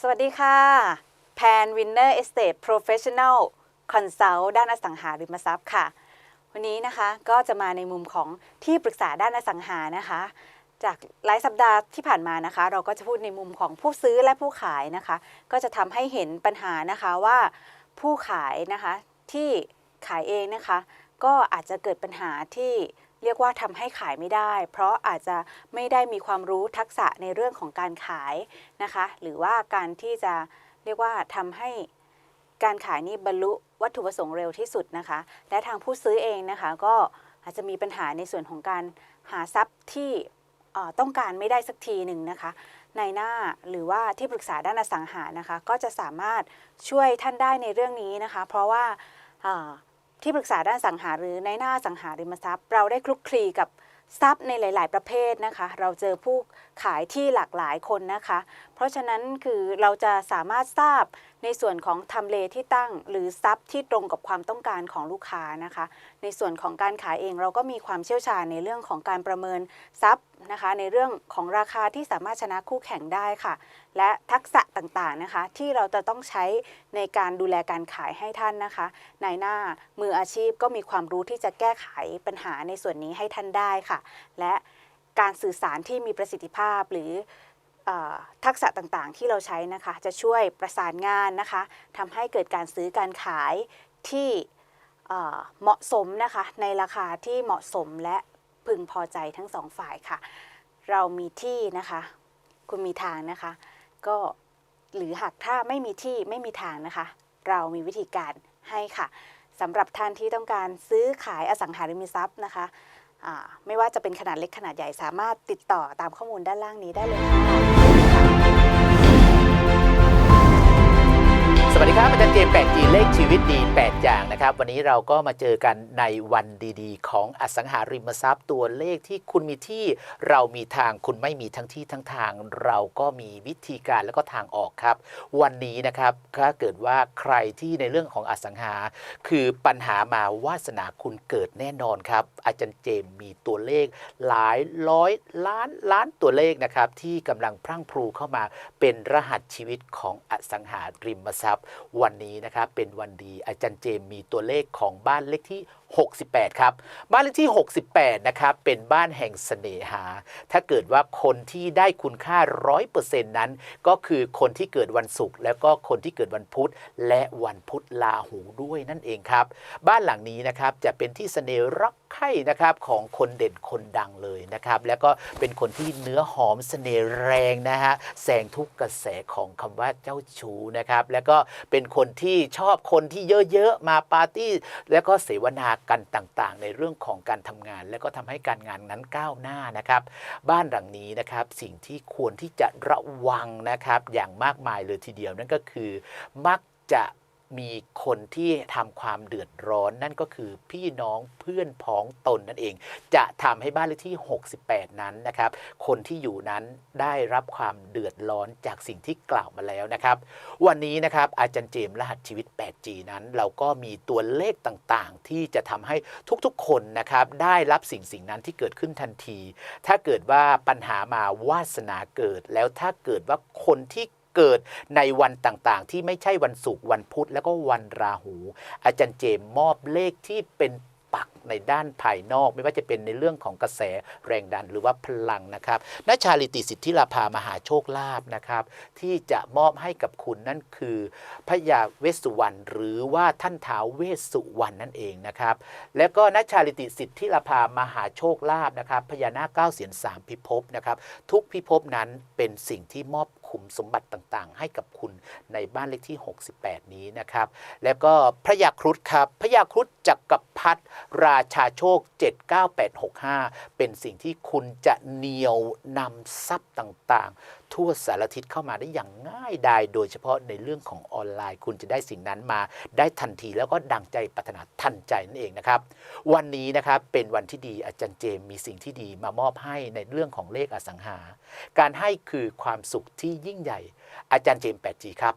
สวัสดีค่ะ แพนวินเนอร์เอสเต e โปรเฟชชั่น a ลคอนซัลท์ด้านอสังหาริมทรัพย์ค่ะ วันนี้นะคะก็จะมาในมุมของที่ปรึกษาด้านอสังหานะคะ จากหลายสัปดาห์ที่ผ่านมานะคะ เราก็จะพูดในมุมของผู้ซื้อและผู้ขายนะคะ ก็จะทำให้เห็นปัญหานะคะว่าผู้ขายนะคะที่ขายเองนะคะ ก็อาจจะเกิดปัญหาที่ เรียกว่าทำให้ขายไม่ได้ เพราะอาจจะไม่ได้มีความรู้ทักษะในเรื่องของการขายนะคะ หรือว่าการที่จะเรียกว่าทำให้การขายนี่บรรลุวัตถุประสงค์เร็วที่สุดนะคะ และทางผู้ซื้อเองนะคะก็อาจจะมีปัญหาในส่วนของการหาทรัพย์ที่ต้องการไม่ได้สักทีหนึ่งนะคะในหน้าหรือว่าที่ปรึกษาด้านอสังหานะคะ ก็จะสามารถช่วยท่านได้ในเรื่องนี้นะคะ เพราะว่า ที่ปรึกษาด้านสังหาหรือในหน้าสังหาริมทรัพย์ เราได้คลุกคลีกับทรัพย์ในหลาย ๆ ประเภทนะคะ เราเจอผู้ขายที่หลากหลายคนนะคะ เพราะฉะนั้นคือเราจะสามารถทราบ ในส่วนของทำเลที่ตั้งหรือทรัพย์ที่ตรงกับความต้องการของลูกค้านะคะ ในส่วนของการขายเองเราก็มีความเชี่ยวชาญในเรื่องของการประเมินทรัพย์นะคะ ในเรื่องของราคาที่สามารถชนะคู่แข่งได้ค่ะ และทักษะต่างๆนะคะ ที่เราจะต้องใช้ในการดูแลการขายให้ท่านนะคะในหน้ามืออาชีพก็มีความรู้ที่จะแก้ไขปัญหาในส่วนนี้ให้ท่านได้ค่ะ และการสื่อสารที่มีประสิทธิภาพหรือเอ่อ ทักษะต่างๆ ที่เราใช้นะคะ จะช่วยประสานงานนะคะทำให้เกิดการซื้อการขายที่เหมาะสมนะคะ ในราคาที่เหมาะสมและพึงพอใจทั้งสองฝ่ายค่ะ เรามีที่นะคะ คุณมีทางนะคะ ก็หรือหากถ้าไม่มีที่ไม่มีทางนะคะ เรามีวิธีการให้ค่ะสำหรับท่านที่ต้องการซื้อขายอสังหาริมทรัพย์นะคะ ไม่ว่าจะเป็นขนาดเล็กขนาดใหญ่สามารถติดต่อตามข้อมูลด้านล่างนี้ได้เลยค่ะ สวัสดีครับอาจารย์เจมส์8 g เลขชีวิตดี 8 อย่างนะครับ วันนี้เราก็มาเจอกันในวันดีๆ ของอสังหาริมทรัพย์ตัวเลขที่คุณมีที่เรามีทางคุณไม่มีทั้งที่ทั้งทาง เราก็มีวิธีการแล้วก็ทางออกครับ วันนี้นะครับถ้าเกิดว่าใครที่ในเรื่องของอสังหา คือปัญหามาวาสนาคุณเกิดแน่นอนครับ อาจารย์เจมส์มีตัวเลขหลายร้อยล้านล้านตัวเลขนะครับที่กำลังพรั่งพรูเข้ามาเป็นรหัสชีวิตของอสังหาริมทรัพย์วันนี้นะครับเป็นวันดีอาจารย์เจมมีตัวเลขของบ้านเลขที่ 68 ครับ บ้านเลขที่ 68 นะครับ เป็นบ้านแห่งเสน่หา ถ้าเกิดว่าคนที่ได้คุณค่า 100%นั้น ก็คือคนที่เกิดวันศุกร์แล้วก็คนที่เกิดวันพุธ และวันพุธลาหูด้วยนั่นเองครับ บ้านหลังนี้นะครับจะเป็นที่เสน่ห์รักใคร่นะครับของคนเด่นคนดังเลยนะครับ แล้วก็เป็นคนที่เนื้อหอมเสน่ห์แรงนะฮะแซงทุกกระแสของคำว่าเจ้าชู้นะครับ แล้วก็เป็นคนที่ชอบคนที่เยอะๆมาปาร์ตี้ แล้วก็เสวนากันต่างๆ ในเรื่องของการทำงาน แล้วก็ทำให้การงานนั้นก้าวหน้านะครับ บ้านหลังนี้นะครับสิ่งที่ควรที่จะระวังนะครับ อย่างมากมายเลยทีเดียวนั่นก็คือมักจะ มีคนที่ทำความเดือดร้อนนั่นก็คือพี่น้องเพื่อนพ้องตนนั่นเอง จะทำให้บ้านเลขที่ 68 นั้นนะครับ คนที่อยู่นั้นได้รับความเดือดร้อนจากสิ่งที่กล่าวมาแล้วนะครับ วันนี้นะครับอาจารย์เจมส์รหัสชีวิต 8G นั้น เราก็มีตัวเลขต่างๆ ที่จะทำให้ทุกๆ คนนะครับได้รับสิ่งสิ่งนั้นที่เกิดขึ้นทันที ถ้าเกิดว่าปัญหามาวาสนาเกิดแล้วถ้าเกิดว่าคนที่ เกิดในวันต่างๆ ที่ไม่ใช่วันศุกร์วันพุธแล้วก็วันราหู อาจารย์เจมมอบเลขที่เป็นปัก ในด้านภายนอก ไม่ว่าจะเป็นในเรื่องของกระแสแรงดันหรือว่าพลังนะครับนชาลิติสิทธิลาภามหาโชคลาภนะครับ ที่จะมอบให้กับคุณนั่นคือพระยาเวสสุวรรณหรือว่าท่านท้าวเวสสุวรรณนั่นเองนะครับ แล้วก็นัชาลิติสิทธิลาภามหาโชคลาภนะครับพญานาคเก้าเสียนสามพิภพนะครับทุกพิภพนั้นเป็นสิ่งที่มอบขุมสมบัติต่างๆ ให้กับคุณในบ้านเลขที่ 68 นี้นะครับ แล้วก็พระยาครุฑครับพระยาครุฑจักรพรรดิราชาโชค 79865 เป็นสิ่งที่คุณจะเหนียวนำทรัพย์ต่างๆ ทั่วสารทิศเข้ามาได้อย่างง่ายดายโดยเฉพาะในเรื่องของออนไลน์ คุณจะได้สิ่งนั้นมาได้ทันทีแล้วก็ดังใจปรารถนาทันใจนั่นเองนะครับ วันนี้นะครับเป็นวันที่ดีอาจารย์เจมมีสิ่งที่ดีมามอบให้ในเรื่องของเลขอสังหา การให้คือความสุขที่ยิ่งใหญ่ อาจารย์เจม 8G ครับ